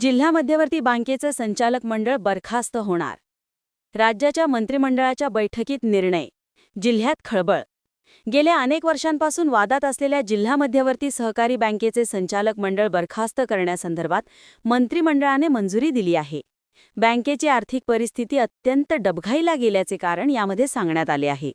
जिल्हा मध्यवर्ती बँकेचं संचालक मंडळ बरखास्त होणार. राज्याच्या मंत्रिमंडळाच्या बैठकीत निर्णय. जिल्ह्यात खळबळ. गेल्या अनेक वर्षांपासून वादात असलेल्या जिल्हा मध्यवर्ती सहकारी बँकेचे संचालक मंडळ बरखास्त करण्यासंदर्भात मंत्रिमंडळाने मंजुरी दिली आहे. बँकेची आर्थिक परिस्थिती अत्यंत डबघाईला गेल्याचे कारण यामध्ये सांगण्यात आले आहे.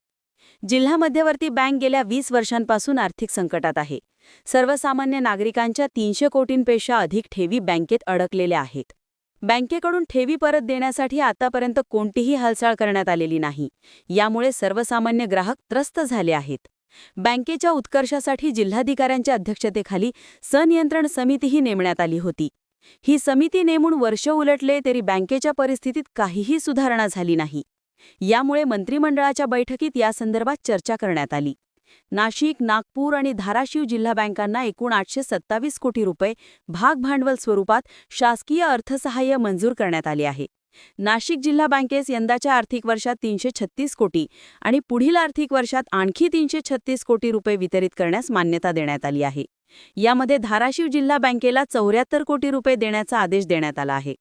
जिल्हा मध्यवर्ती बँक गेल्या वीस वर्षांपासून आर्थिक संकटात आहे. सर्वसामान्य नागरिकांच्या तीनशे कोटींपेक्षा अधिक ठेवी बँकेत अडकलेल्या आहेत. बँकेकडून ठेवी परत देण्यासाठी आतापर्यंत कोणतीही हालचाल करण्यात आलेली नाही. यामुळे सर्वसामान्य ग्राहक त्रस्त झाले आहेत. बँकेच्या उत्कर्षासाठी जिल्हाधिकाऱ्यांच्या अध्यक्षतेखाली सनियंत्रण समितीही नेमण्यात आली होती. ही समिती नेमून वर्ष उलटले तरी बँकेच्या परिस्थितीत काहीही सुधारणा झाली नाही. यामुळे मंत्रिमंडळाच्या बैठकीत यासंदर्भात चर्चा करण्यात आली. नाशिक नागपूर आणि धाराशिव जिल्हा बँकांना एकूण आठशे सत्तावीस कोटी रुपये भाग भांडवल स्वरूपात शासकीय अर्थसहाय्य मंजूर करण्यात आले आहे. नाशिक जिल्हा बँकेस यंदाच्या आर्थिक वर्षात तीनशे छत्तीस कोटी आणि पुढील आर्थिक वर्षात आणखी तीनशे छत्तीस कोटी रुपये वितरित करण्यास मान्यता देण्यात आली आहे. यामध्ये धाराशिव जिल्हा बँकेला चौऱ्याहत्तर कोटी रुपये देण्याचा आदेश देण्यात आला आहे.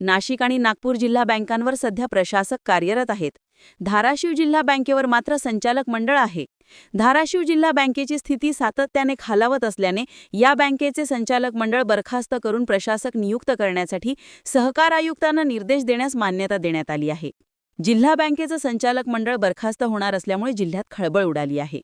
नाशिक आणि नागपूर जिल्हा बँकांवर सध्या प्रशासक कार्यरत आहेत. धाराशिव जिल्हा बँकेवर मात्र संचालक मंडळ आहे. धाराशिव जिल्हा बँकेची स्थिती सातत्याने खालावत असल्याने या बँकेचे संचालक मंडळ बरखास्त करून प्रशासक नियुक्त करण्यासाठी सहकार आयुक्तांना निर्देश देण्यास मान्यता देण्यात आली आहे. जिल्हा बँकेचं संचालक मंडळ बरखास्त होणार असल्यामुळे जिल्ह्यात खळबळ उडाली आहे.